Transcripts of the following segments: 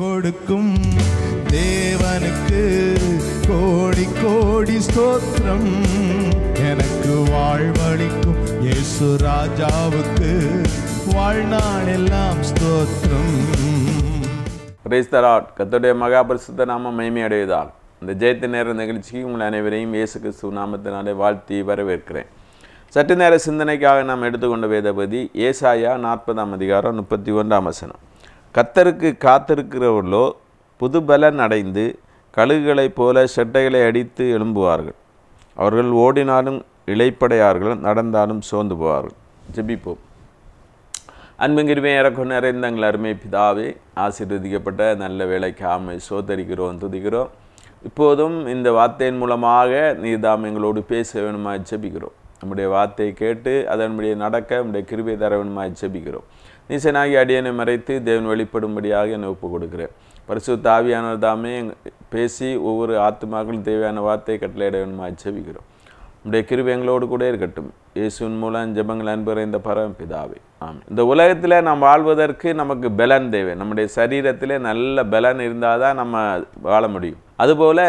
கொடுக்கும் தேவனுக்கு கோடி கோடி ஸ்தோத்திரம். எனக்கு வாழ்வளிக்கும் இயேசு ராஜாவுக்கு வாழ்நாள் எல்லாம் ஸ்தோத்திரம். பிரைஸ்தராட் கத்தோடைய மகாபரிசுத்த நாம மகிமையடைவதால் இந்த ஜெயத்து நேர நிகழ்ச்சிக்கு உங்கள் அனைவரையும் இயேசு கிறிஸ்துவ நாமத்தினாலே வாழ்த்தி வரவேற்கிறேன். சற்று நேர சிந்தனைக்காக நாம் எடுத்துக்கொண்ட வேதபதி ஏசாயா நாற்பதாம் அதிகாரம் முப்பத்தி ஒன்றாம் வசனம். கத்தருக்கு காத்திருக்கிறவர்களோ புது பலன் அடைந்து கழுகுகளைப் போல செட்டைகளை அடித்து எழும்புவார்கள். அவர்கள் ஓடினாலும் இழைப்படையார்கள் நடந்தாலும் சோர்ந்து போவார்கள். ஜெபிப்போம். அன்புங்கிருமே இறக்கும் நிறைந்த எங்கள் அருமை பிதாவே ஆசீர்வதிக்கப்பட்ட நல்ல வேலைக்கு ஆமை சோதரிக்கிறோம் துதிக்கிறோம். இப்போதும் இந்த வார்த்தையின் மூலமாக நீதாம் எங்களோடு பேச வேணுமா ஜெபிக்கிறோம். நம்முடைய வார்த்தையை கேட்டு அதனுடைய நடக்க நம்முடைய கிருபை தர வேணுமாய் ஜெபிக்கிறோம். நீசனாகி அடியனை மறைத்து தேவன் வெளிப்படும்படியாக என்னை ஒப்பு கொடுக்கிறேன். பரிசு தாவியானவர் தாமே பேசி ஒவ்வொரு ஆத்மாக்களும் தேவையான வார்த்தையை கட்டளையிட வேணுமா ஜெபிக்கிறோம். உடைய கிருபை எங்களோடு கூட இருக்கட்டும். இயேசுவின் மூலம் ஜபங்கள் அன்புற இந்த பரம் பிதாவே. ஆமாம் இந்த உலகத்தில் நாம் வாழ்வதற்கு நமக்கு பலன் தேவை. நம்முடைய சரீரத்தில் நல்ல பலன் இருந்தால் தான் நம்ம வாழ முடியும். அதுபோல்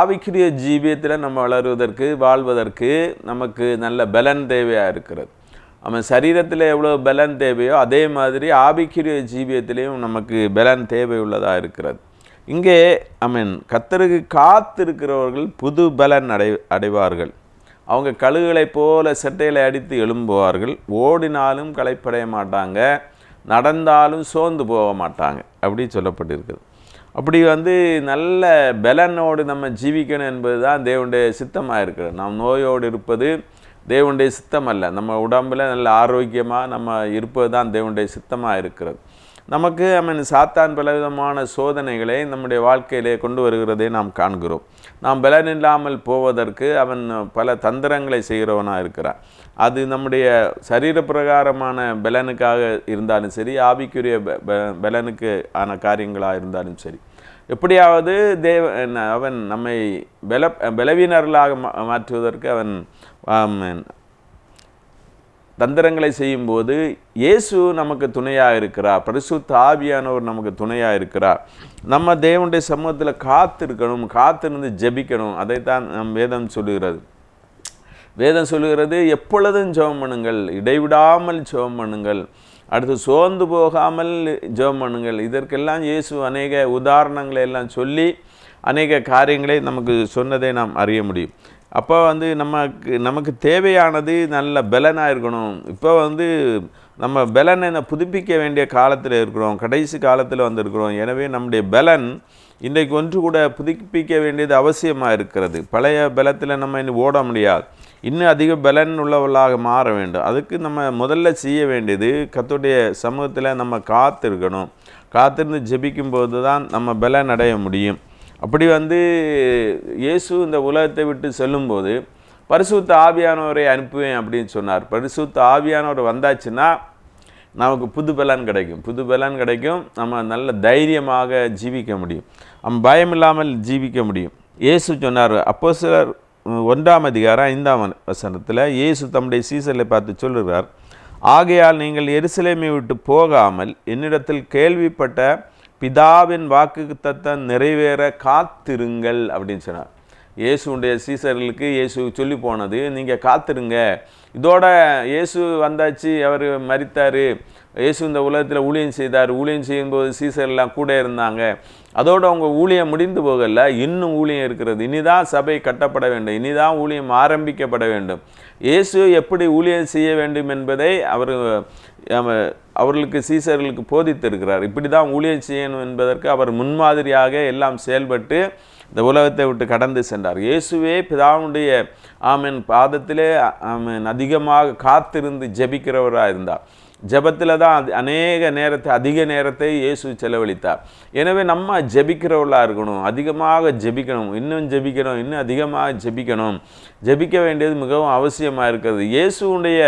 ஆவிக்குரிய ஜீவியத்தில் நம்ம வளருவதற்கு வாழ்வதற்கு நமக்கு நல்ல பலன் தேவையாக இருக்கிறது. நம்ம சரீரத்தில் எவ்வளோ பலன் தேவையோ அதே மாதிரி ஆவிக்குரிய ஜீவியத்திலையும் நமக்கு பலன் தேவை உள்ளதாக இருக்கிறது. இங்கே ஐ கத்தருக்கு காத்திருக்கிறவர்கள் புது பலன் அடை அடைவார்கள். அவங்க கழுகுகளைப் போல செட்டைகளை அடித்து எழும்புவார்கள். ஓடினாலும் களைப்படைய மாட்டாங்க. நடந்தாலும் சோர்ந்து போக மாட்டாங்க. அப்படி சொல்லப்பட்டிருக்குது. அப்படி வந்து நல்ல பலனோடு நம்ம ஜீவிக்கணும் என்பது தான் தேவனுடைய சித்தமாக இருக்கிறது. நாம் நோயோடு இருப்பது தேவனுடைய சித்தம் அல்ல நம்ம உடம்பில் நல்ல ஆரோக்கியமாக நம்ம இருப்பது தான் தேவனுடைய சித்தமாக இருக்கிறது. நமக்கு அவன் சாத்தான் பலவிதமான சோதனைகளை நம்முடைய வாழ்க்கையிலே கொண்டு வருகிறதை நாம் காண்கிறோம். நாம் பலன் இல்லாமல் போவதற்கு அவன் பல தந்திரங்களை செய்கிறவனாக இருக்கிறான். அது நம்முடைய சரீர பிரகாரமான பலனுக்காக இருந்தாலும் சரி ஆவிக்குரிய ப- பலனுக்கு ஆன காரியங்களாக இருந்தாலும் சரி. எப்படியாவது தேவ அவன் நம்மை பல பலவீனர்களாக மா- மாற்றுவதற்கு அவன் தந்திரங்களை செய்யும்போது இயேசு நமக்கு துணையாக இருக்கிறார். பரிசுத்த ஆவியானவர் நமக்கு துணையாக இருக்கிறார். நம்ம தேவனுடைய சமூகத்தில் காத்திருக்கணும் காத்திருந்து ஜெபிக்கணும். அதைத்தான் நம் வேதம் சொல்லுகிறது. வேதம் சொல்லுகிறது எப்பொழுதும் ஜெபம் பண்ணுங்கள் இடைவிடாமல் ஜெபம் பண்ணுங்கள். அடுத்து சோர்ந்து போகாமல் ஜெபம் பண்ணுங்கள். இதற்கெல்லாம் இயேசு அநேக உதாரணங்களை எல்லாம் சொல்லி அநேக காரியங்களை நமக்கு சொன்னதை நாம் அறிய முடியும். அப்போ வந்து நமக்கு நமக்கு தேவையானது நல்ல பலனாக இருக்கணும். இப்போ வந்து நம்ம பலனை புதுப்பிக்க வேண்டிய காலத்தில் இருக்கிறோம். கடைசி காலத்தில் வந்திருக்கிறோம். எனவே நம்முடைய பலன் இன்றைக்கு ஒன்று கூட புதுப்பிக்க வேண்டியது அவசியமாக இருக்கிறது. பழைய பலத்தில் நம்ம இன்னும் ஓட முடியாது. இன்னும் அதிக பலன் உள்ளவர்களாக மாற வேண்டும். அதுக்கு நம்ம முதல்ல செய்ய வேண்டியது கத்துடைய சமூகத்தில் நம்ம காத்திருக்கணும். காத்திருந்து ஜெபிக்கும்போது தான் நம்ம பலன் அடைய முடியும். அப்படி வந்து இயேசு இந்த உலகத்தை விட்டு செல்லும்போது பரிசுத்த ஆவியானவரை அனுப்புவேன் அப்படின்னு சொன்னார். பரிசுத்த ஆவியானவர் வந்தாச்சுன்னா நமக்கு புது பலன் கிடைக்கும். புது பலன் கிடைக்கும். நம்ம நல்ல தைரியமாக ஜீவிக்க முடியும். நம்ம பயம் இல்லாமல் ஜீவிக்க முடியும். இயேசு சொன்னார் அப்போ சிலர் ஒன்றாம் அதிகாரம் ஐந்தாம் வசனத்தில் இயேசு தம்முடைய சீசலை பார்த்து சொல்லுகிறார் ஆகையால் நீங்கள் எருசலேமை விட்டு போகாமல் என்னிடத்தில் கேள்விப்பட்ட பிதாவின் வாக்கு தத்தம் நிறைவேற காத்திருங்கள் அப்படின்னு சொன்னார். இயேசுடைய சீசர்களுக்கு இயேசு சொல்லி போனது நீங்கள் காத்திருங்க. இதோட இயேசு வந்தாச்சு அவர் மறித்தார் இயேசு இந்த உலகத்தில் ஊழியம் செய்தார். ஊழியம் செய்யும்போது சீசர்லாம் கூட இருந்தாங்க. அதோடு அவங்க ஊழியம் முடிந்து போகல இன்னும் ஊழியம் இருக்கிறது. இனிதான் சபை கட்டப்பட வேண்டும். இனிதான் ஊழியம் ஆரம்பிக்கப்பட வேண்டும். இயேசு எப்படி ஊழியம் செய்ய வேண்டும் என்பதை அவர் அவ- அவர்களுக்கு சீசர்களுக்கு போதித்திருக்கிறார். இப்படி தான் ஊழியம் செய்யணும் என்பதற்கு அவர் முன்மாதிரியாக எல்லாம் செயல்பட்டு இந்த உலகத்தை விட்டு கடந்து சென்றார். இயேசுவே பிதாவுடைய ஆமென் பாதத்திலே ஆமென் அதிகமாக காத்திருந்து ஜெபிக்கிறவராக இருந்தார் ஜெபத்தில் தான் அது அநேக நேரத்தை அதிக நேரத்தை இயேசு செலவழித்தார். எனவே நம்ம ஜபிக்கிறவர்களாக இருக்கணும். அதிகமாக ஜெபிக்கணும். இன்னும் ஜெபிக்கணும். இன்னும் அதிகமாக ஜெபிக்கணும். ஜெபிக்க வேண்டியது மிகவும் அவசியமாக இருக்கிறது. இயேசுடைய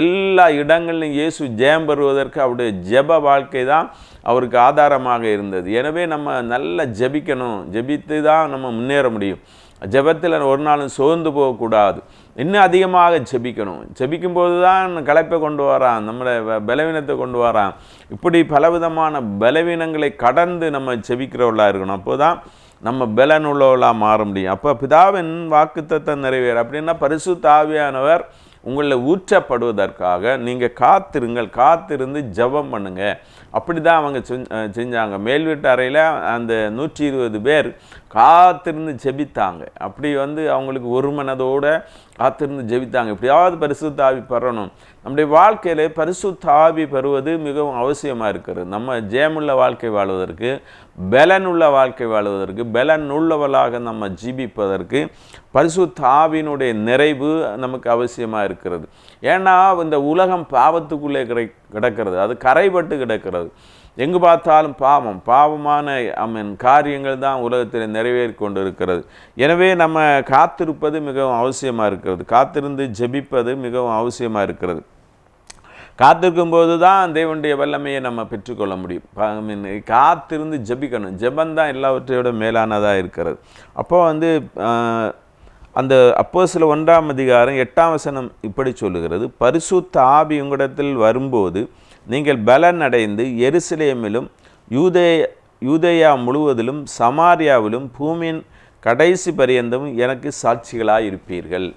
எல்லா இடங்களிலும் இயேசு ஜெயம் பெறுவதற்கு அவருடைய ஜெப வாழ்க்கை தான் அவருக்கு ஆதாரமாக இருந்தது. எனவே நம்ம நல்லா ஜெபிக்கணும். ஜெபித்து தான் நம்ம முன்னேற முடியும். ஜெபத்தில் ஒரு நாளும் சோர்ந்து போகக்கூடாது. இன்னும் அதிகமாக ஜெபிக்கணும். ஜெபிக்கும்போது தான் களைப்பை கொண்டு வரான் நம்மளை பலவீனத்தை கொண்டு வரான். இப்படி பலவிதமான பலவீனங்களை கடந்து நம்ம ஜெபிக்கிறவர்களா இருக்கணும். அப்போ தான் நம்ம பலனுள்ளவர்களாக மாற முடியும். அப்போ பிதாவின் வாக்குத்தத்தை நிறைவேறு அப்படின்னா பரிசு தாவியானவர் உங்களில் ஊற்றப்படுவதற்காக நீங்கள் காத்திருங்கள் காத்திருந்து ஜெபம் பண்ணுங்க. அப்படி தான் அவங்க செஞ்ச- செஞ்சாங்க. மேல் வீட்டு அறையில் அந்த நூற்றி இருபது பேர் காத்திருந்து ஜெபித்தாங்க. அப்படி வந்து அவங்களுக்கு ஒரு மனதோட காத்திருந்து ஜெபித்தாங்க. எப்படியாவது பரிசுத்தாவி பெறணும். நம்முடைய வாழ்க்கையில் பரிசுத்தாவி பெறுவது மிகவும் அவசியமாக இருக்கிறது. நம்ம ஜெயமுள்ள வாழ்க்கை வாழ்வதற்கு பலனுள்ள வாழ்க்கை வாழ்வதற்கு பலன் உள்ளவளாக நம்ம ஜீபிப்பதற்கு பரிசுத்த ஆவியினுடைய நிறைவு நமக்கு அவசியமாக இருக்கிறது. ஏன்னா இந்த உலகம் பாவத்துக்குள்ளே கிடை கிடக்கிறது. அது கரைபட்டு கிடக்கிறது. எங்கு பார்த்தாலும் பாவம். பாவமான அம்மன் காரியங்கள் தான் உலகத்தில் நிறைவேறி கொண்டு இருக்கிறது எனவே நம்ம காத்திருப்பது மிகவும் அவசியமாக இருக்கிறது. காத்திருந்து ஜெபிப்பது மிகவும் அவசியமாக இருக்கிறது. காத்திருக்கும் போது தான் தேவனுடைய வல்லமையை நம்ம பெற்றுக்கொள்ள முடியும். ப- காத்திருந்து ஜெபிக்கணும். ஜெபம் தான் எல்லாவற்றையோட மேலானதாக இருக்கிறது. அப்போ வந்து அந்த அப்போ சில ஒன்றாம் அதிகாரம் எட்டாம் வசனம் இப்படி சொல்லுகிறது பரிசுத்த ஆபி உங்களிடத்தில் வரும்போது நீங்கள் பலன் அடைந்து எருசலேமிலும் யூதே யூதேயா முழுவதிலும் சமாரியாவிலும் பூமியின் கடைசி பரியந்தமும் எனக்கு சாட்சிகளாக இருப்பீர்கள்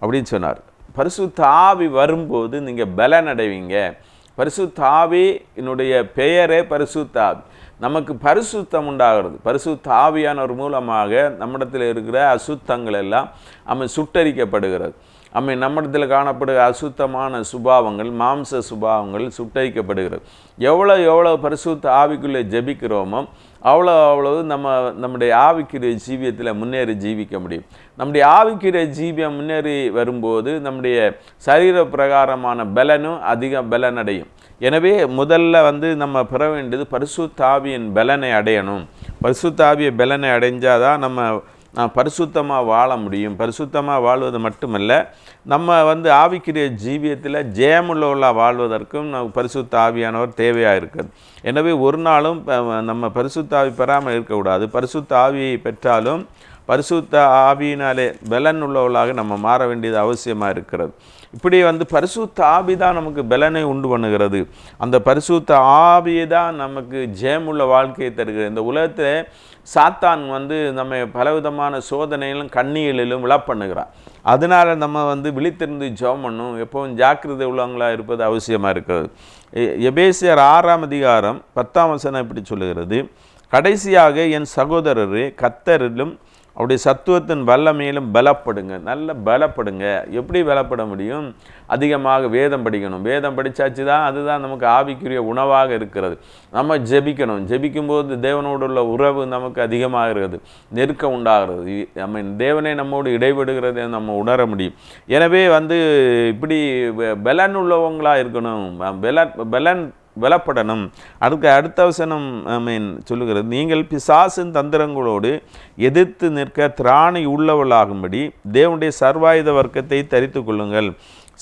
அப்படின்னு சொன்னார். பரிசு தாவி வரும்போது நீங்கள் பலன் அடைவீங்க பரிசு தாவி என்னுடைய பெயரே பரிசு தாவி நமக்கு பரிசுத்தம் உண்டாகிறது பரிசுத்த ஆவியானவர் மூலமாக நம்மிடத்தில் இருக்கிற அசுத்தங்கள் எல்லாம் நம்ம சுட்டரிக்கப்படுகிறது. அம்மை நம்மிடத்தில் காணப்படுகிற அசுத்தமான சுபாவங்கள் மாம்ச சுபாவங்கள் சுட்டரிக்கப்படுகிறது. எவ்வளோ எவ்வளோ பரிசுத்த ஆவிக்குள்ளே ஜெபிக்கிறோமோ அவ்வளோ அவ்வளவு நம்ம நம்முடைய ஆவிக்குரிய ஜீவியத்தில் முன்னேறி ஜீவிக்க முடியும். நம்முடைய ஆவிக்குரிய ஜீவியம் முன்னேறி வரும்போது நம்முடைய சரீர பிரகாரமான பலனும் அதிக பலன் அடையும் எனவே முதல்ல வந்து நம்ம பெற வேண்டியது பரிசுத்தாவியின் பலனை அடையணும். பரிசுத்தாவிய பலனை அடைஞ்சாதான் நம்ம பரிசுத்தமாக வாழ முடியும். பரிசுத்தமாக வாழ்வது மட்டுமல்ல நம்ம வந்து ஆவிக்குரிய ஜீவியத்தில் ஜெயமுள்ளவர்களாக வாழ்வதற்கும் நமக்கு பரிசுத்த ஆவியானவர் தேவையாக இருக்குது. எனவே ஒரு நாளும் நம்ம பரிசுத்த ஆவி பெறாமல் இருக்கக்கூடாது. பரிசுத்த ஆவியை பெற்றாலும் பரிசுத்த ஆவியினாலே பலன் உள்ளவர்களாக நம்ம மாற வேண்டியது அவசியமாக இருக்கிறது. இப்படி வந்து பரிசுத்த ஆவி தான் நமக்கு பலனை உண்டு பண்ணுகிறது. அந்த பரிசுத்த ஆவியை தான் நமக்கு ஜெயமுள்ள வாழ்க்கையை தருகிறது. இந்த உலகத்தில் சாத்தான் வந்து நம்ம பலவிதமான சோதனையிலும் கண்ணீரிலும் விழப்பண்ணுகிறான் அதனால நம்ம வந்து விழித்திருந்து ஜெபம் பண்ணும். எப்பவும் ஜாக்கிரதை உள்ளவங்களாக இருப்பது அவசியமாக இருக்கிறது. எ- எபேசியர் ஆறாம் அதிகாரம் பத்தாம் வசனம் இப்படி சொல்லுகிறது. கடைசியாக என் சகோதரரே கத்தரிலும் அவருடைய சத்துவத்தின் வல்லமையிலும் பலப்படுங்க. நல்ல பலப்படுங்க. எப்படி பலப்பட முடியும்? அதிகமாக வேதம் படிக்கணும். வேதம் படித்தாச்சு தான் அதுதான் நமக்கு ஆவிக்குரிய உணவாக இருக்கிறது. நம்ம ஜெபிக்கணும். ஜெபிக்கும்போது தேவனோடு உள்ள உறவு நமக்கு அதிகமாகிறது நெருக்கம் உண்டாகிறது. நம்ம தேவனை நம்மோடு இடைபடுகிறதை நம்ம உணர முடியும். எனவே வந்து இப்படி பெலன் பலன் உள்ளவங்களாக இருக்கணும். பலன் பலன் பலப்படணும் அதுக்கு அடுத்த வசனம் ஐ மீன் சொல்லுகிறது நீங்கள் பிசாசின் தந்திரங்களோடு எதிர்த்து நிற்க திராணி உள்ளவளாகும்படி தேவனுடைய சர்வாயுத வர்க்கத்தை தரித்து கொள்ளுங்கள்.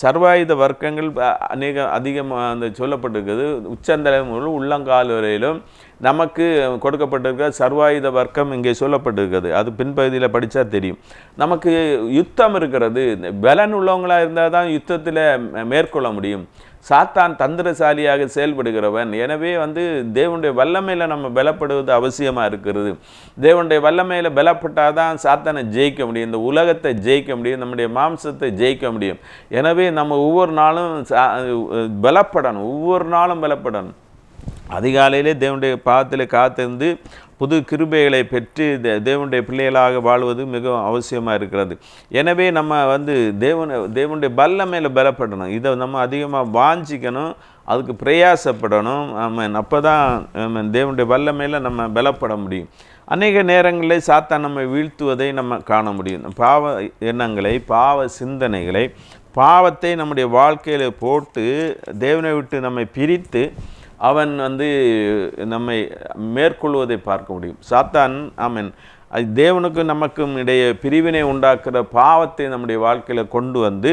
சர்வாயுத வர்க்கங்கள் அநேக அதிகமாக அந்த சொல்லப்பட்டிருக்கிறது உச்சந்தலை முதல் உள்ளங்கால் வரையிலும் நமக்கு கொடுக்கப்பட்டிருக்க சர்வாயுத வர்க்கம் இங்கே சொல்லப்பட்டிருக்கிறது. அது பின்பகுதியில் படித்தா தெரியும். நமக்கு யுத்தம் இருக்கிறது. பலன் உள்ளவங்களாக இருந்தால் தான் யுத்தத்தில் மேற்கொள்ள முடியும். சாத்தான் தந்திரசாலியாக செயல்படுகிறவன். எனவே வந்து தேவனுடைய வல்லமையில் நம்ம பலப்படுவது அவசியமாக இருக்கிறது. தேவனுடைய வல்லமையில் பலப்பட்டால் தான் சாத்தானை ஜெயிக்க முடியும். இந்த உலகத்தை ஜெயிக்க முடியும். நம்முடைய மாம்சத்தை ஜெயிக்க முடியும். எனவே நம்ம ஒவ்வொரு நாளும் சா- பலப்படணும். ஒவ்வொரு நாளும் பலப்படணும். அதிகாலையிலே தேவனுடைய பாதத்தில் காத்திருந்து புது கிருபைகளை பெற்று தேவனுடைய பிள்ளைகளாக வாழ்வது மிகவும் அவசியமாக இருக்கிறது. எனவே நம்ம வந்து தேவனை தேவனுடைய மேலே பலப்படணும். இதை நம்ம அதிகமாக வாஞ்சிக்கணும் அதுக்கு பிரயாசப்படணும். ஆமாம் அப்போ தான் ஆமாம், தேவனுடைய மேலே நம்ம பலப்பட முடியும். அநேக நேரங்களில் சாத்தான் நம்மை வீழ்த்துவதை நம்ம காண முடியும். பாவ எண்ணங்களை பாவ சிந்தனைகளை பாவத்தை நம்முடைய வாழ்க்கையில் போட்டு தேவனை விட்டு நம்மை பிரித்து அவன் வந்து நம்மை மேற்கொள்வதை பார்க்க முடியும். சாத்தான் ஆமீன். அது தேவனுக்கும் நமக்கும் இடையே பிரிவினை உண்டாக்குற பாவத்தை நம்முடைய வாழ்க்கையில் கொண்டு வந்து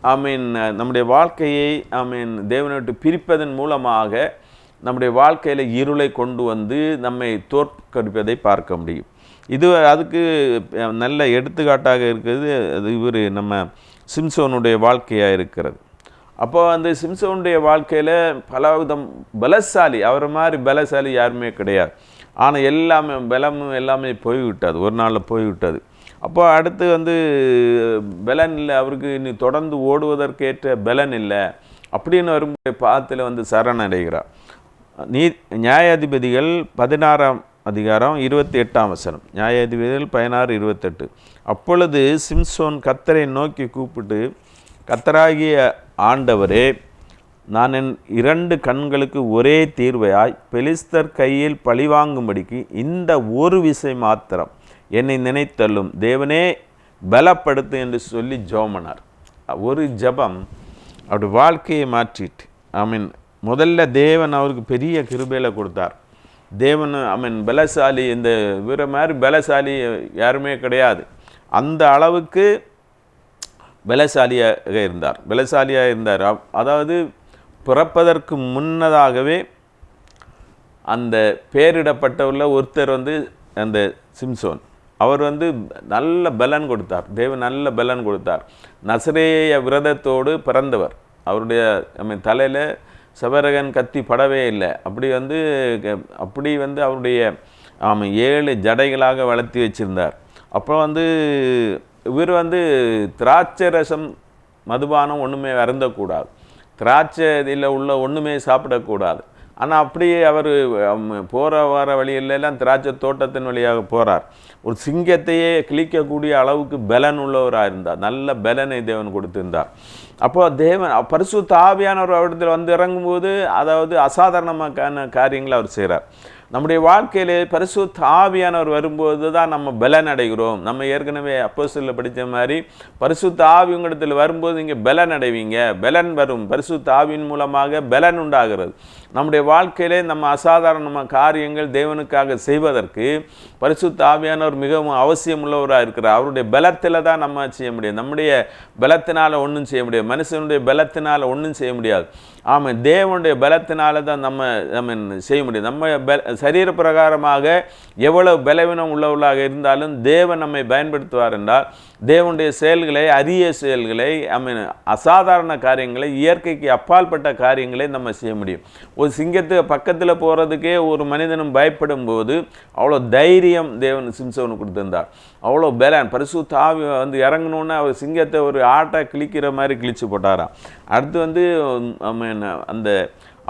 ஐ மீன் நம்முடைய வாழ்க்கையை ஐ மீன் தேவனை விட்டு பிரிப்பதன் மூலமாக நம்முடைய வாழ்க்கையில் இருளை கொண்டு வந்து நம்மை தோற்கடிப்பதை பார்க்க முடியும். இது அதுக்கு நல்ல எடுத்துக்காட்டாக இருக்கிறது. அது இவர் நம்ம சிம்சோனுடைய வாழ்க்கையாக இருக்கிறது. அப்போ வந்து சிம்சோனுடைய வாழ்க்கையில் பலவிதம் பலசாலி அவரை மாதிரி பலசாலி யாருமே கிடையாது. ஆனால் எல்லாமே பலமும் எல்லாமே போய்விட்டது ஒரு நாளில் போய்விட்டது. அப்போ அடுத்து வந்து பலன் இல்லை அவருக்கு இனி தொடர்ந்து ஓடுவதற்கேற்ற பலன் இல்லை அப்படின்னு வரும்போது பாத்தில் வந்து சரணடைகிறார். நீ நியாயாதிபதிகள் பதினாறாம் அதிகாரம் இருபத்தி எட்டாம் வசனம். நியாயாதிபதிகள் பதினாறு இருபத்தெட்டு. அப்பொழுது சிம்சோன் கத்தரை நோக்கி கூப்பிட்டு கத்தராகிய ஆண்டவரே நான் என் இரண்டு கண்களுக்கு ஒரே தீர்வையாய் பெலிஸ்தர் கையில் பழிவாங்கும்படிக்கு இந்த ஒரு விசை மாத்திரம் என்னை நினைத்தள்ளும். தேவனே பலப்படுத்து என்று சொல்லி ஜோமனார். ஒரு ஜெபம் அவருடைய வாழ்க்கையை மாற்றிட்டு ஐ மீன் முதல்ல தேவன் அவருக்கு பெரிய கிருபையில் கொடுத்தார். தேவன் ஐ மீன் பலசாலி இந்த இவரை மாதிரி பலசாலி யாருமே கிடையாது. அந்த அளவுக்கு பலசாலியாக இருந்தார். பலசாலியாக இருந்தார். அதாவது பிறப்பதற்கு முன்னதாகவே அந்த பேரிடப்பட்டவுள்ள ஒருத்தர் வந்து அந்த சிம்சோன். அவர் வந்து நல்ல பலன் கொடுத்தார். தேவ நல்ல பலன் கொடுத்தார். நசரேய விரதத்தோடு பிறந்தவர். அவருடைய தலையில் செவரகன் கத்தி படவே இல்லை. அப்படி வந்து க- அப்படி வந்து அவருடைய ஆமாம் ஏழு ஜடைகளாக வளர்த்தி வச்சிருந்தார். அப்புறம் வந்து இவர் வந்து திராட்சை ரசம் மதுபானம் ஒன்றுமே அருந்தக்கூடாது. திராட்சை இதில் உள்ள ஒன்றுமே சாப்பிடக்கூடாது. ஆனால் அப்படியே அவர் போகிற வர வழியிலெல்லாம் திராட்சை தோட்டத்தின் வழியாக போகிறார் ஒரு சிங்கத்தையே கிழிக்கக்கூடிய அளவுக்கு பலன் உள்ளவராக இருந்தார். நல்ல பலனை தேவன் கொடுத்திருந்தார். அப்போ தேவன் பரிசு தாவியான ஒரு இடத்துல வந்து இறங்கும்போது அதாவது அசாதாரணமான காரியங்களை அவர் செய்கிறார் நம்முடைய வாழ்க்கையிலே பரிசுத்த ஆவியானவர் வரும்போது தான் நம்ம பலன் அடைகிறோம் நம்ம ஏற்கனவே அப்போஸ்தலர்ல படித்த மாதிரி பரிசுத்த ஆவி உங்களிடத்தில் வரும்போது இங்கே பலன் அடைவீங்க பலன் வரும். பரிசுத்த ஆவியின் மூலமாக பலன் உண்டாகிறது. நம்முடைய வாழ்க்கையிலே நம்ம அசாதாரணமான காரியங்கள் தேவனுக்காக செய்வதற்கு பரிசுத்த ஆவியானவர் மிகவும் அவசியம் உள்ளவராக இருக்கிறார். அவருடைய பலத்தில் தான் நம்ம செய்ய முடியும். நம்முடைய பலத்தினால் ஒன்றும் செய்ய முடியாது. மனுஷனுடைய பலத்தினால் ஒன்றும் செய்ய முடியாது. ஆமாம் தேவனுடைய பலத்தினால தான் நம்ம நம்ம செய்ய முடியும். நம்ம சரீர பிரகாரமாக எவ்வளவு பலவீனம் உள்ளவர்களாக இருந்தாலும் தேவன் நம்மை பயன்படுத்துவார் என்றால் தேவனுடைய செயல்களை அரிய செயல்களை ஐ மீன் அசாதாரண காரியங்களை இயற்கைக்கு அப்பால்பட்ட காரியங்களை நம்ம செய்ய முடியும். ஒரு சிங்கத்துக்கு பக்கத்தில் போகிறதுக்கே ஒரு மனிதனும் பயப்படும் போது அவ்வளோ தைரியம் தேவன் சிம்சவனுக்கு கொடுத்துருந்தார். அவ்வளோ பலன். பரிசு தாவி வந்து இறங்கணுன்னு அவர் சிங்கத்தை ஒரு ஆட்டை கிழிக்கிற மாதிரி கிழிச்சு போட்டாராம். அடுத்து வந்து ஐ மீன் அந்த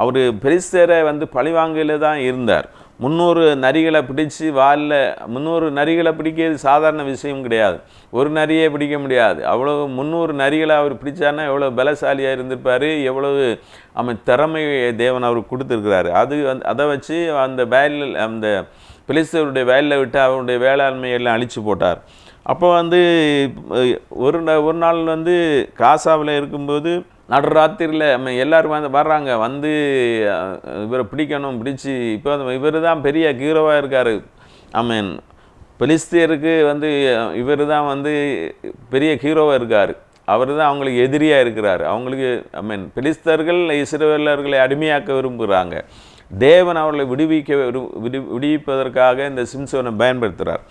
அவர் பெரிஸ்தரை வந்து பழிவாங்கையில் தான் இருந்தார். முந்நூறு நரிகளை பிடிச்சி வாலில் முந்நூறு நரிகளை பிடிக்கிறது சாதாரண விஷயம் கிடையாது. ஒரு நரியே பிடிக்க முடியாது. அவ்வளோ முந்நூறு நரிகளை அவர் பிடிச்சார்னா எவ்வளோ பலசாலியாக இருந்திருப்பார் எவ்வளவு அவன் திறமை தேவன் அவருக்கு கொடுத்துருக்கிறாரு. அது வந்து அதை வச்சு அந்த வயலில் அந்த பிலிஸ்தருடைய வயலில் விட்டு அவருடைய வேளாண்மையெல்லாம் அழித்து போட்டார். அப்போ வந்து ஒரு ஒரு நாள் வந்து காசாவில் இருக்கும்போது நடுராத்திரியில் நம்ம எல்லாரும் வந்து வர்றாங்க. வந்து இவரை பிடிக்கணும் பிடிச்சி இப்போ இவர் தான் பெரிய ஹீரோவாக இருக்கார். ஐ மீன் பெலிஸ்தியருக்கு வந்து இவர் தான் வந்து பெரிய ஹீரோவாக இருக்கார். அவர் தான் அவங்களுக்கு எதிரியாக இருக்கிறார். அவங்களுக்கு ஐ மீன் பெலிஸ்தர்கள் இஸ்ரேலர்களை அடிமையாக்க விரும்புகிறாங்க தேவன் அவர்களை விடுவிக்க விடு விடுவிப்பதற்காக இந்த சிம்சோனை பயன்படுத்துகிறார்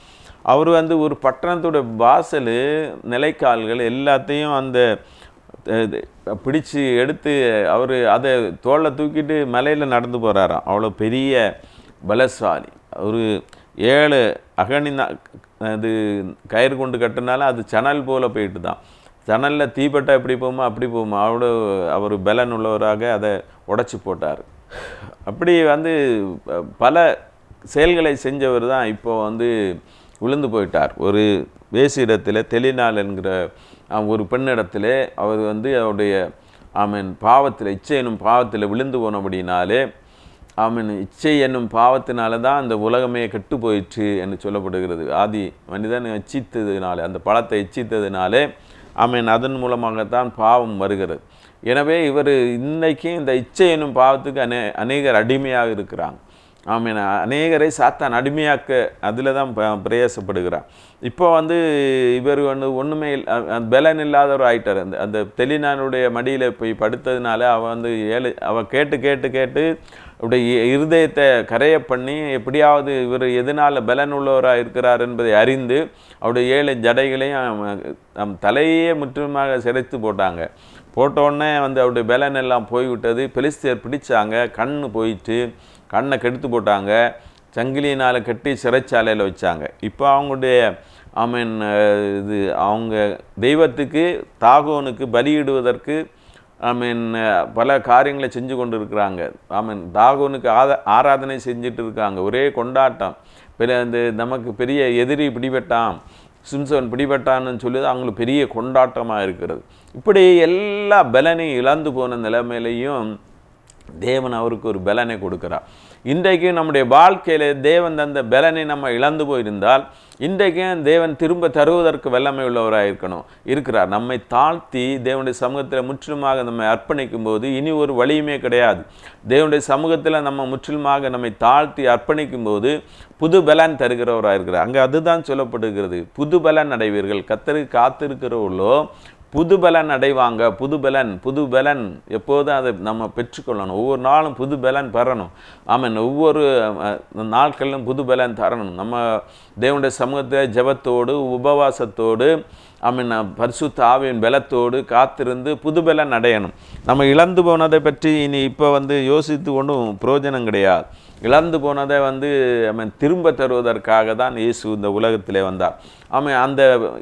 அவர் வந்து ஒரு பட்டணத்தோட வாசல் நிலைக்கால்கள் எல்லாத்தையும் அந்த இது, பிடிச்சு எடுத்து அவர் அதை தோளை தூக்கிட்டு மலையில் நடந்து போகிறாராம் அவ்வளோ பெரிய பலசாலி. ஒரு ஏழு அகனி அது கயிறு கொண்டு கட்டினாலும் அது சணல் போல் போயிட்டு தான் சணலில் தீப்பட்டா எப்படி போகுமோ அப்படி போகுமா அவ்வளோ அவர் பலன் உள்ளவராக அதை உடைச்சி போட்டார். அப்படி வந்து பல செயல்களை செஞ்சவர் தான் இப்போ வந்து விழுந்து போயிட்டார். ஒரு வேசியிடத்தில் தெளிநாள் என்கிற ஒரு பெண்ணிடத்தில் அவர் வந்து அவருடைய ஆமீன் பாவத்தில் இச்சை எனும் பாவத்தில் விழுந்து போனபடினாலே ஆமீன் இச்சை என்னும் பாவத்தினால தான் அந்த உலகமே கெட்டு போயிற்று என்று சொல்லப்படுகிறது. ஆதி மனிதன் இச்சித்ததுனாலே அந்த பழத்தை இச்சித்ததுனாலே ஆமீன் அதன் மூலமாகத்தான் பாவம் வருகிறது. எனவே இவர் இன்றைக்கும் இந்த இச்சை என்னும் பாவத்துக்கு அநே அநேகர் அடிமையாக இருக்கிறாங்க. ஆமீன். அநேகரை சாத்தான் அடிமையாக்க அதில் தான் ப- இப்போ வந்து இவர் ஒன்று ஒன்றுமே இல்ல- பலன் இல்லாதவர் ஆயிட்டார். அந்த அந்த தெளினானுடைய மடியில் போய் படுத்ததுனால அவன் வந்து ஏழு அவன் கேட்டு கேட்டு கேட்டு அப்படி இ- இருதயத்தை கரைய பண்ணி எப்படியாவது இவர் எதனால் பலன் உள்ளவராக இருக்கிறார் என்பதை அறிந்து அவருடைய ஏழு ஜடைகளையும் நம் தலையே முற்றிலுமாக சிதைத்து போட்டாங்க. போட்டோடனே வந்து அவருடைய பலன் எல்லாம் போய்விட்டது. பெலிஸ்தியர் பிடிச்சாங்க. கண் போயிட்டு கண்ணை கெடுத்து போட்டாங்க சங்கிலியினால் கட்டி சிறைச்சாலையில் வச்சாங்க. இப்போ அவங்களுடைய ஐ மீன் இது அவங்க தெய்வத்துக்கு தாகோனுக்கு பலியிடுவதற்கு ஐ மீன் பல காரியங்களை செஞ்சு கொண்டு இருக்கிறாங்க ஐ மீன் தாகோனுக்கு ஆத ஆராதனை செஞ்சுட்டு இருக்காங்க. ஒரே கொண்டாட்டம். பெரிய இந்த நமக்கு பெரிய எதிரி பிடிபட்டான் சிம்சன் பிடிபட்டான்னு சொல்லி அவங்களுக்கு பெரிய கொண்டாட்டமாக இருக்கிறது. இப்படி எல்லா பலனையும் இழந்து போன நிலைமையிலையும் தேவன் அவருக்கு ஒரு பலனை கொடுக்கிறார். இன்றைக்கு நம்முடைய வாழ்க்கையில் தேவன் தந்த பலனை நம்ம இழந்து போயிருந்தால் இன்றைக்கும் தேவன் திரும்ப தருவதற்கு வல்லமை உள்ளவராக இருக்கணும் இருக்கிறார். நம்மை தாழ்த்தி தேவனுடைய சமூகத்தில் முற்றிலுமாக நம்மை அர்ப்பணிக்கும் போது இனி ஒரு வழியுமே கிடையாது. தேவனுடைய சமூகத்தில் நம்ம முற்றிலுமாக நம்மை தாழ்த்தி அர்ப்பணிக்கும் போது புது பலன் தருகிறவராக இருக்கிறார். அங்கே அதுதான் சொல்லப்படுகிறது. புது பலன் அடைவீர்கள். கத்தருக்கு காத்திருக்கிறவர்களோ புதுபலன் அடைவாங்க. புதுபலன் புதுபலன். எப்போதும் அதை நம்ம பெற்றுக்கொள்ளணும். ஒவ்வொரு நாளும் புதுபலன் பெறணும். ஆமாம் ஒவ்வொரு நாட்களிலும் புது பலன் தரணும். நம்ம தேவனுடைய சமூகத்தை ஜெபத்தோடு உபவாசத்தோடு ஆமீன் பரிசுத்த ஆவியின் பலத்தோடு காத்திருந்து புதுபலன் அடையணும். நம்ம இழந்து போனதை பற்றி இனி இப்போ வந்து யோசித்து ஒன்றும் பிரயோஜனம் கிடையாது. இழந்து போனதை வந்து அவன் திரும்ப தருவதற்காக தான் இயேசு இந்த உலகத்திலே வந்தார். அவன் அந்த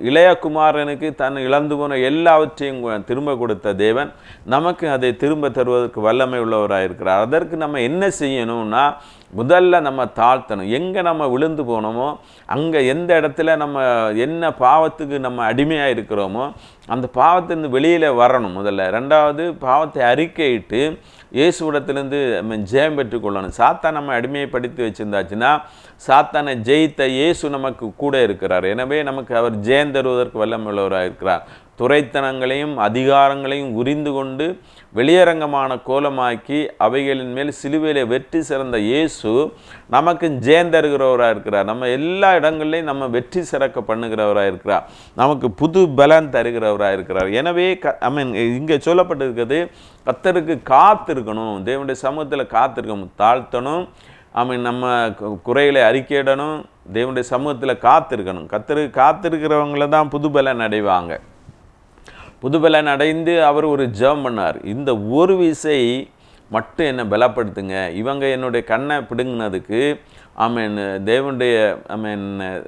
இளையகுமாரனுக்கு தன் இழந்து போன எல்லாவற்றையும் திரும்ப கொடுத்த தேவன் நமக்கு அதை திரும்ப தருவதற்கு வல்லமை உள்ளவராக இருக்கிறார் அதற்கு நம்ம என்ன செய்யணும்னா முதல்ல நம்ம தாழ்த்தணும். எங்கே நம்ம விழுந்து போனோமோ அங்கே எந்த இடத்துல நம்ம என்ன பாவத்துக்கு நம்ம அடிமையாக இருக்கிறோமோ அந்த பாவத்திலேருந்து வெளியில் வரணும் முதல்ல. ரெண்டாவது பாவத்தை அறிக்கையிட்டு இயேசுவிடத்திலேருந்து நம்ம ஜெயம் பெற்றுக்கொள்ளணும் சாத்தான் நம்ம அடிமையை படித்து வச்சுருந்தாச்சுன்னா சாத்தானை ஜெயித்த இயேசு நமக்கு கூட இருக்கிறார். எனவே நமக்கு அவர் ஜெயம் தருவதற்கு வல்லமுள்ளவராக இருக்கிறார் துரைத்தனங்களையும் அதிகாரங்களையும் உரிந்து கொண்டு வெளியரங்கமான கோலமாக்கி அவைகளின் மேல் சிலுவையிலே வெற்றி சிறந்த இயேசு நமக்கு ஜேந்தருகிறவராக இருக்கிறார். நம்ம எல்லா இடங்கள்லையும் நம்ம வெற்றி சிறக்க பண்ணுகிறவராக இருக்கிறார். நமக்கு புது பலன் தருகிறவராக இருக்கிறார். எனவே க ஐ மீன் இங்கே சொல்லப்பட்டிருக்கிறது கத்தருக்கு காத்திருக்கணும். தேவனுடைய சமூகத்தில் காத்திருக்கணும். தாழ்த்தணும். ஐ மீன் நம்ம கு- குறைகளை அறிக்கையிடணும். தேவனுடைய சமூகத்தில் காத்திருக்கணும். கத்தருக்கு காத்திருக்கிறவங்கள தான் புது பலன் அடைவாங்க. புதுபலன் அடைந்து அவர் ஒரு ஜெபம் பண்ணார். இந்த ஒரு விசை மட்டும் என்னை பலப்படுத்துங்க. இவங்க என்னுடைய கண்ணை பிடுங்கினதுக்கு ஆமீன் தேவனுடைய ஆமீன்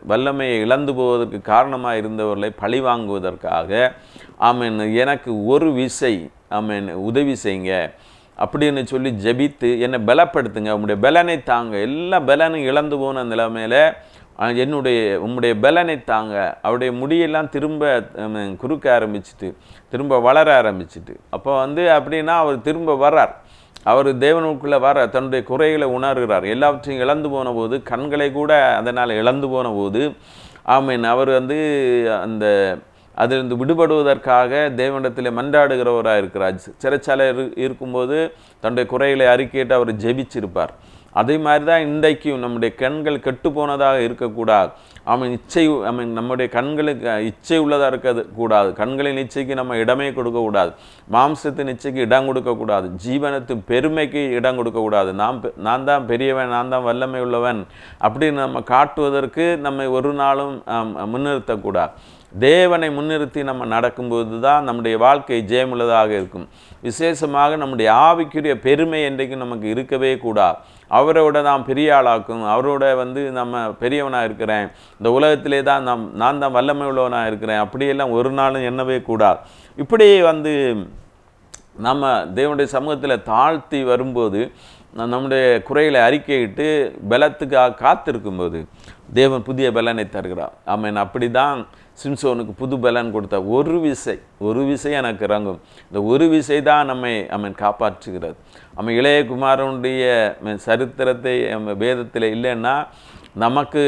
வல்லமையை இழந்து போவதற்கு காரணமாக இருந்தவர்களை பழி வாங்குவதற்காக ஆமீன் எனக்கு ஒரு விசை ஆமீன் உதவி செய்யுங்க. அப்படின்னு சொல்லி ஜெபித்து என்னை பலப்படுத்துங்க. உங்களுடைய பலனை தாங்க. எல்லா பலனும் இழந்து போன நிலைமையில என்னுடைய உம்முடைய பலனை தாங்க. அவருடைய முடியெல்லாம் திரும்ப குறுக்க ஆரம்பிச்சிட்டு திரும்ப வளர ஆரம்பிச்சிட்டு. அப்போ வந்து அப்படின்னா அவர் திரும்ப வர்றார். அவர் தேவனுக்குள்ளே வர தன்னுடைய குறைகளை உணர்கிறார். எல்லாவற்றையும் இழந்து போன போது கண்களை கூட அதனால் இழந்து போன போது ஆமீன் அவர் வந்து அந்த அதிலிருந்து விடுபடுவதற்காக தேவனிடத்தில் மன்றாடுகிறவராக இருக்கிறார் சிறைச்சாலை இரு- இருக்கும்போது தன்னுடைய குறைகளை அறிக்கையிட்டு அவர் ஜெபிச்சிருப்பார். அதே மாதிரி தான் இன்றைக்கும் நம்முடைய கண்கள் கெட்டு போனதாக இருக்கக்கூடாது அவன் இச்சை ஐ மீன் நம்முடைய கண்களுக்கு இச்சை உள்ளதாக இருக்க கூடாது. கண்களின் இச்சைக்கு நம்ம இடமே கொடுக்கக்கூடாது மாம்சத்தின் இச்சைக்கு இடம் கொடுக்கக்கூடாது ஜீவனத்து பெருமைக்கு இடம் கொடுக்கக்கூடாது நாம் பெ- நான் தான் பெரியவன் நான் தான் வல்லமை உள்ளவன் அப்படின்னு நம்ம காட்டுவதற்கு நம்மை ஒரு நாளும் முன்னிறுத்தக்கூடாது தேவனை முன்னிறுத்தி நம்ம நடக்கும்போது தான் நம்முடைய வாழ்க்கை ஜெயமுள்ளதாக இருக்கும். விசேஷமாக நம்முடைய ஆவிக்குரிய பெருமை என்றைக்கும் நமக்கு இருக்கவே கூடாது அவரோட நாம் பெரிய ஆளாக்கும். அவரோட வந்து நம்ம பெரியவனாக இருக்கிறேன். இந்த உலகத்திலே தான் நாம் நான் தான் வல்லமை உள்ளவனாக இருக்கிறேன். அப்படியெல்லாம் ஒரு நாளும் எண்ணவே கூடாது இப்படி வந்து நம்ம தேவனுடைய சமூகத்தில் தாழ்த்தி வரும்போது நம்முடைய குறைகளை அறிக்கையிட்டு பலத்துக்காக காத்திருக்கும்போது தேவன் புதிய பலனை தருகிறார். ஆமென். அப்படி தான் சிம்சோனுக்கு புது பலன் கொடுத்தா ஒரு விசை ஒரு விசை எனக்கு இறங்கும். இந்த ஒரு விசை தான் நம்மை அவன் காப்பாற்றுகிறது. நம்ம இளையகுமாரனுடைய சரித்திரத்தை நம்ம வேதத்தில் இல்லைன்னா நமக்கு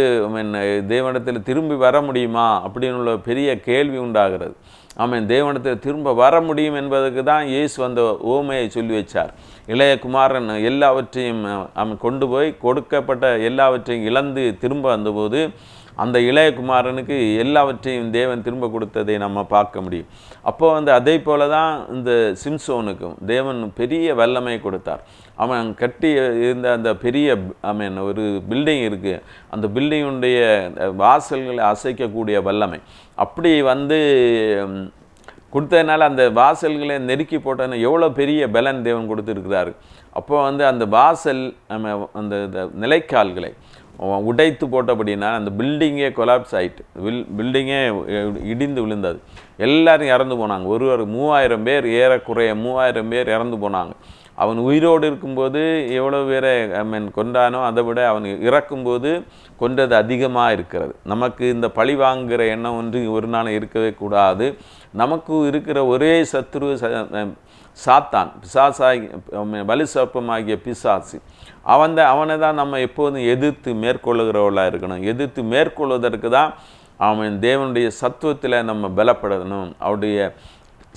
தேவனத்தில் திரும்பி வர முடியுமா அப்படின்னு உள்ள பெரிய கேள்வி உண்டாகிறது. அவன் தேவனத்தில் திரும்ப வர முடியும் என்பதற்கு தான் இயேசு அந்த ஓமையை சொல்லி வச்சார். இளையகுமாரன் எல்லாவற்றையும் அவன் கொண்டு போய் கொடுக்கப்பட்ட எல்லாவற்றையும் இழந்து திரும்ப வந்தபோது அந்த இளையகுமாரனுக்கு எல்லாவற்றையும் தேவன் திரும்ப கொடுத்ததை நம்ம பார்க்க முடியும். அப்போது வந்து அதே போல தான் இந்த சிம்சோனுக்கும் தேவன் பெரிய வல்லமை கொடுத்தார். அவன் கட்டி இருந்த அந்த பெரிய ஐ மீன் ஒரு பில்டிங் இருக்குது அந்த பில்டிங்குடைய வாசல்களை அசைக்கக்கூடிய வல்லமை. அப்படி வந்து கொடுத்ததுனால அந்த வாசல்களை நெருக்கி போட்டோன்னு எவ்வளோ பெரிய பலன் தேவன் கொடுத்துருக்கிறாரு. அப்போது வந்து அந்த வாசல் நம்ம அந்த இந்த நிலைக்கால்களை உடைத்து போட்டபடினால் அந்த பில்டிங்கே கொலாப்ஸ் ஆகிட்டு வில் பில்டிங்கே இடிந்து விழுந்தது. எல்லோரும் இறந்து போனாங்க. ஒரு ஒரு மூவாயிரம் பேர் ஏறக்குறைய மூவாயிரம் பேர் இறந்து போனாங்க. அவன் உயிரோடு இருக்கும்போது எவ்வளோ பேரை ஐ மீன் கொண்டானோ அதை விட அவன் இறக்கும்போது கொண்டது அதிகமாக இருக்கிறது. நமக்கு இந்த பழி வாங்குகிற எண்ணம் ஒன்று ஒரு நாள் இருக்கவே கூடாது. நமக்கு இருக்கிற ஒரே சத்ரு ச- சாத்தான் பிசாசாகி வலு சர்ப்பமாகிய பிசாசு. அவன் தான் அவனை தான் நம்ம எப்போதும் எதிர்த்து மேற்கொள்ளுகிறவளாக இருக்கணும். எதிர்த்து மேற்கொள்வதற்கு தான் அவன் தேவனுடைய சத்துவத்தில் நம்ம பலப்படணும். அவருடைய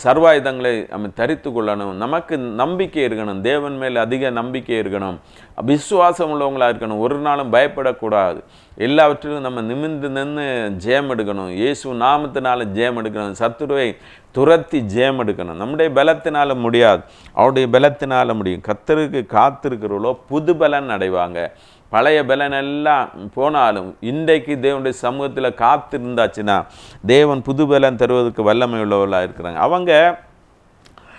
சர்வாயுதங்களை நம்ம தரித்து கொள்ளணும். நமக்கு நம்பிக்கை இருக்கணும். தேவன் மேல் அதிக நம்பிக்கை இருக்கணும். விசுவாசம் உள்ளவங்களாக இருக்கணும். ஒரு நாளும் பயப்படக்கூடாது. எல்லாவற்றிலும் நம்ம நிமிர்ந்து நின்று ஜெயம் எடுக்கணும். இயேசு நாமத்தினால ஜெயம் எடுக்கணும். சத்துருவை துரத்தி ஜெயம் எடுக்கணும். நம்முடைய பலத்தினால் முடியாது. அவருடைய பலத்தினால் முடியும். கத்தருக்கு காத்திருக்கிறவளோ புது பலன் அடைவாங்க. பழைய பலன் எல்லாம் போனாலும் இன்றைக்கு தேவனுடைய சமூகத்தில் காத்திருந்தாச்சுன்னா தேவன் புது பலன் தருவதற்கு வல்லமை உள்ளவர்களாக இருக்கிறாங்க. அவங்க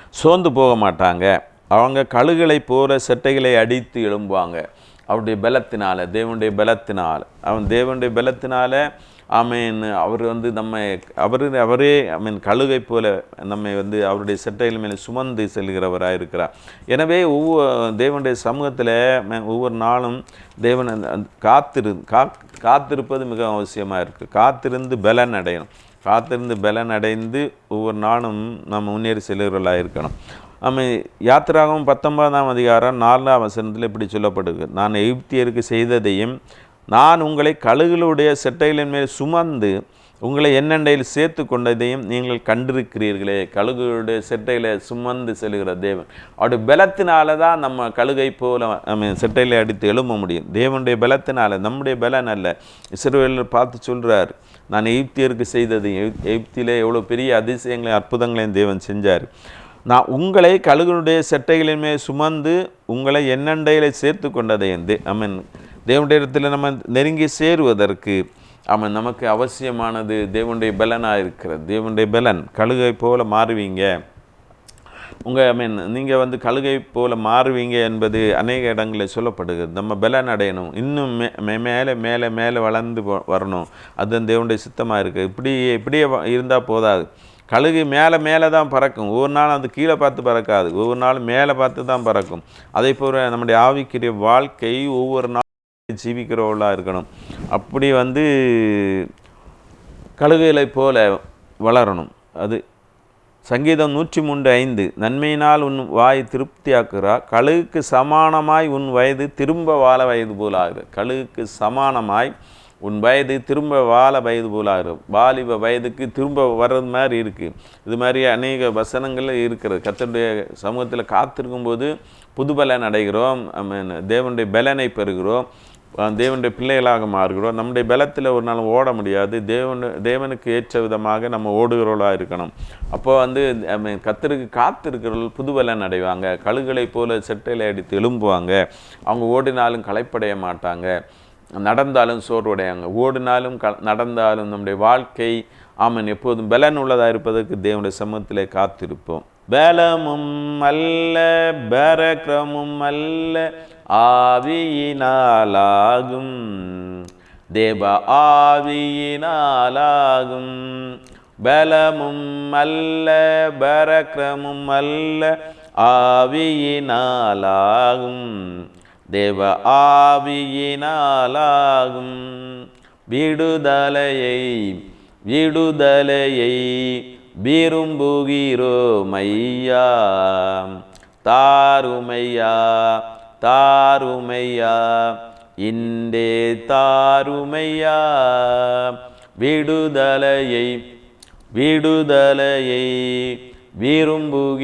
சோர்ந்து போக மாட்டாங்க. அவங்க கழுகளை போகிற செட்டைகளை அடித்து எழும்புவாங்க. அவருடைய பலத்தினால் தேவனுடைய பலத்தினால். அவன் தேவனுடைய பலத்தினால ஆமீன் அவர் வந்து நம்ம அவர் அவரே ஐ மீன் கழுகை போல நம்மை வந்து அவருடைய செட்டைகள் மேலே சுமந்து செல்கிறவராக இருக்கிறார். எனவே ஒவ்வொரு தேவனுடைய சமூகத்தில் ஒவ்வொரு நாளும் தேவன் காத்திரு கா காத்திருப்பது மிக அவசியமாக இருக்குது காத்திருந்து பலன் அடையணும். காத்திருந்து பலன் அடைந்து ஒவ்வொரு நாளும் நம்ம முன்னேறி செல்கிறவர்களாக இருக்கணும். நம்ம யாத்திராகவும் பத்தொன்பதாம் அதிகாரம் நாலாம் வசனத்தில் இப்படி சொல்லப்படுது. நான் எகிப்தியருக்கு செய்ததையும் நான் உங்களை கழுகுகளுடைய செட்டைகளின் மேல் சுமந்து உங்களை என்னெண்டையில் சேர்த்து கொண்டதையும் நீங்கள் கண்டிருக்கிறீர்களே. கழுகுடைய செட்டையில சுமந்து செல்கிற தேவன். அவருடைய பலத்தினால தான் நம்ம கழுகை போல நம்ம செட்டையில் அடித்து எழும்ப முடியும். தேவனுடைய பலத்தினால நம்முடைய பலன் அல்ல. இஸ்ரவேலர் பார்த்து சொல்கிறார் நான் எகிப்தியருக்கு செய்தது எகிப்- எகிப்திலே எவ்வளோ பெரிய அதிசயங்களையும் அற்புதங்களையும் தேவன் செஞ்சார். நான் உங்களை கழுகனுடைய செட்டைகளின் மேல் சுமந்து உங்களை எண்ணண்டையில சேர்த்து கொண்டதையும் தே ஐ மீன் தேவனுடைய இடத்துல நம்ம நெருங்கி சேருவதற்கு அவன் நமக்கு அவசியமானது தேவனுடைய பலனாக இருக்கிறது. தேவனுடைய பலன். கழுகை போல் மாறுவீங்க. உங்கள் ஐ மீன் நீங்கள் வந்து கழுகை போல் மாறுவீங்க என்பது அநேக இடங்களில் சொல்லப்படுகிறது. நம்ம பலன் அடையணும். இன்னும் மே மே- மேலே மேலே மேலே வளர்ந்து வரணும். அது தேவனுடைய சித்தமாக இருக்குது இப்படி இப்படியே இருந்தால் போதாது. கழுகு மேலே மேலே தான் பறக்கும். ஒவ்வொரு நாளும் அது கீழே பார்த்து பறக்காது. ஒவ்வொரு நாளும் மேலே பார்த்து தான் பறக்கும். அதே போல் நம்முடைய ஆவிக்குரிய வாழ்க்கை ஒவ்வொரு நாள் ஜீவிக்கிறவர்களாக இருக்கணும். அப்படி வந்து கழுகுகளை போல வளரணும். அது சங்கீதம் நூற்றி மூன்று ஐந்து நன்மையினால் உன் வாய் திருப்தியாக்குறா கழுகுக்கு சமானமாய் உன் வயது திரும்ப வாழ வயது போல் ஆகுது கழுகுக்கு சமானமாய் உன் வயது திரும்ப வாழ வயது போல் ஆகுது வாலிப வயதுக்கு திரும்ப வர்றது மாதிரி இருக்குது இது மாதிரி அநேக வசனங்கள் இருக்கிறது. கத்தனுடைய சமூகத்தில் காத்திருக்கும்போது புது பலன் அடைகிறோம் தேவனுடைய பலனை பெறுகிறோம். தேவனுடைய பிள்ளைகளாக மாறுகிறோம். நம்முடைய பலத்தில் ஒரு நாள் ஓட முடியாது. தேவனு தேவனுக்கு ஏற்ற விதமாக நம்ம ஓடுகிறவர்களாக இருக்கணும். அப்போ வந்து I mean, கர்த்தருக்கு காத்திருக்கிறவர்கள் அடைவாங்க கழுகளை போல செட்டையில் அடித்து எழும்புவாங்க. அவங்க ஓடினாலும் களைப்படைய மாட்டாங்க. நடந்தாலும் சோர்வடையாங்க. ஓடினாலும் க நடந்தாலும் நம்முடைய வாழ்க்கை ஆமன் எப்போதும் பலன் உள்ளதாக இருப்பதற்கு தேவனுடைய சமூகத்திலே காத்திருப்போம். பலமும் அல்ல பரக்கிரமும் அல்ல. ஆவியினாலாகும். தேவ ஆவியினாலாகும். பலமும் அல்ல பரக்கிரமும் அல்ல ஆவியினாலாகும். தேவ ஆவியினாலாகும். விடுதலையை விடுதலையை விரும்புகிறோமையா தாருமையா தாருமையா? இண்டே தாருமையா? விடுதலையை விடுதலையை விரும்புகிறோமையா?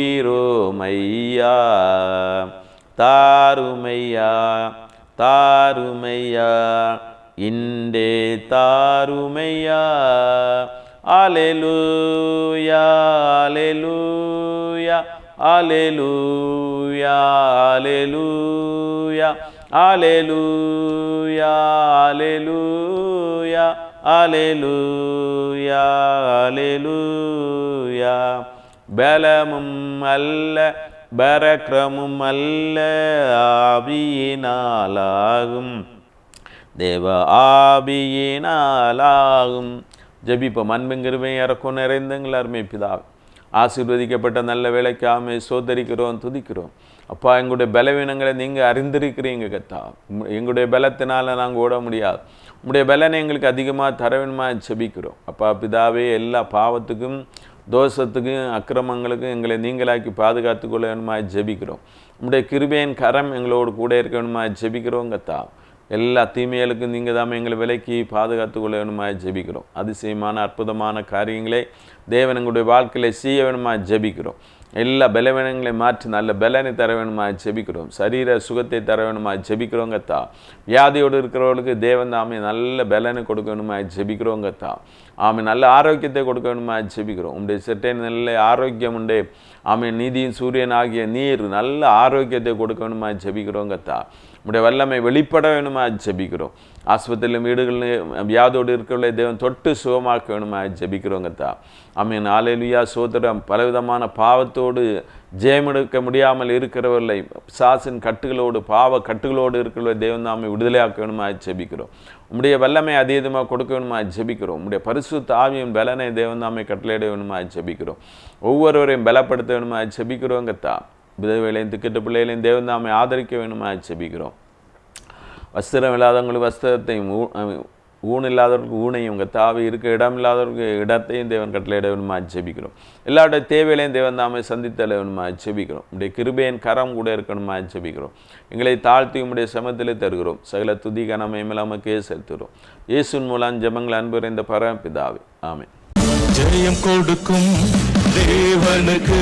தாருமையா? தாருமையா? இண்டே தாருமையா? Hallelujah hallelujah. Hallelujah hallelujah hallelujah hallelujah hallelujah hallelujah பலமும் அல்ல பரக்கிரமும் அல்ல ஆவியினாலாகும் தேவ ஆபியினாலாகும். ஜபிப்போம். அன்பின் இறக்கும் நிறைந்தங்கள் அருமை பிதாவே. ஆசீர்வதிக்கப்பட்ட நல்ல வேலைக்காமை சோதரிக்கிறோம் துதிக்கிறோம். அப்பா எங்களுடைய பலவீனங்களை நீங்கள் அறிந்திருக்கிறீங்க கத்தா. எங்களுடைய பலத்தினால் நாங்கள் ஓட முடியாது. உங்களுடைய பலனை எங்களுக்கு அதிகமாக தர வேணுமா ஜெபிக்கிறோம் அப்பா பிதாவே எல்லா பாவத்துக்கும் தோஷத்துக்கும் அக்கிரமங்களுக்கும் எங்களை நீங்களாக்கி பாதுகாத்து கொள்ள வேணுமா ஜெபிக்கிறோம் உங்களுடைய கிருபையின் கரம் எங்களோடு கூட இருக்க வேணுமா ஜெபிக்கிறோம் கத்தா. எல்லா தீமைகளுக்கும் நீங்கள் தான் எங்களை விலைக்கு பாதுகாத்து கொள்ள வேணுமா ஜெபிக்கிறோம். அதிசயமான அற்புதமான காரியங்களை தேவன் எங்களுடைய வாழ்க்கையில செய்ய வேணுமா ஜெபிக்கிறோம். எல்லா பலவீனங்களையும் மாற்றி நல்ல பலனை தர வேணுமா ஜெபிக்கிறோம். சரீர சுகத்தை தர வேணுமா ஜெபிக்கிறோங்கத்தா வியாதியோடு இருக்கிறவர்களுக்கு தேவன் தாமே நல்ல பலனை கொடுக்க வேணுமா ஜெபிக்கிறோங்கத்தா ஆமை நல்ல ஆரோக்கியத்தை கொடுக்க வேணுமா ஜெபிக்கிறோம். உடைய செட்டை நல்ல ஆரோக்கியம் உண்டு. ஆமை நீதியின் சூரியன் ஆகிய நீர் நல்ல ஆரோக்கியத்தை கொடுக்க வேணுமா ஜெபிக்கிறோங்கத்தா நம்முடைய உடைய வல்லமை வெளிப்பட வேணுமா ஜபிக்கிறோம். ஆஸ்பத்திரியிலும் வீடுகளிலும் வியாதோடு இருக்கிறவளை தேவன் தொட்டு சுகமாக்க வேணுமா ஜெபிக்கிறோம் கத்தா ஆமீன். ஆலையிலுயா சோதரம் பலவிதமான பாவத்தோடு ஜெயமெடுக்க முடியாமல் இருக்கிறவர்களை சாசின் கட்டுகளோடு பாவ கட்டுகளோடு இருக்கிறவர்களை தேவன் தாமை விடுதலையாக்க வேணுமா ஜெபிக்கிறோம். உம்முடைய வல்லமை அதீதமாக கொடுக்க வேணுமா ஜெபிக்கிறோம். உம்முடைய பரிசு தாவியின் பலனை தேவன் தாமை கட்டளையிட வேணுமா ஜெபிக்கிறோம். ஒவ்வொருவரையும் பலப்படுத்த வேணுமா ஜெபிக்கிறோம் கத்தா விதவைகளையும் திக்கிட்ட பிள்ளைகளையும் தேவன் தாமை ஆதரிக்க வேணுமா ஜெபிக்கிறோம் வஸ்திரம் இல்லாதவங்களுக்கு வஸ்திரத்தையும் ஊன் இல்லாதவருக்கு ஊனையும் உங்கள் தாவி இருக்க இடம் இல்லாதவருக்கு இடத்தையும் தேவன் கட்டளையிட வேணுமா ஜெபிக்கிறோம் எல்லாருடைய தேவையிலையும் தேவன் தாமே சந்தித்தல வேணுமா ஜெபிக்கிறோம் உடைய கிருபையின் கரம் கூட இருக்கணுமா ஜெபிக்கிறோம் எங்களை தாழ்த்தி உடைய சமத்திலே தருகிறோம். சகல துதி கனமயமில்லாமக்கே செலுத்துகிறோம். இயேசுவின் மூலம் ஜெபங்கள் அன்பு இந்த பரம்பிதாவே. ஆமே ஜெயம் கொடுக்கும் தேவனுக்கு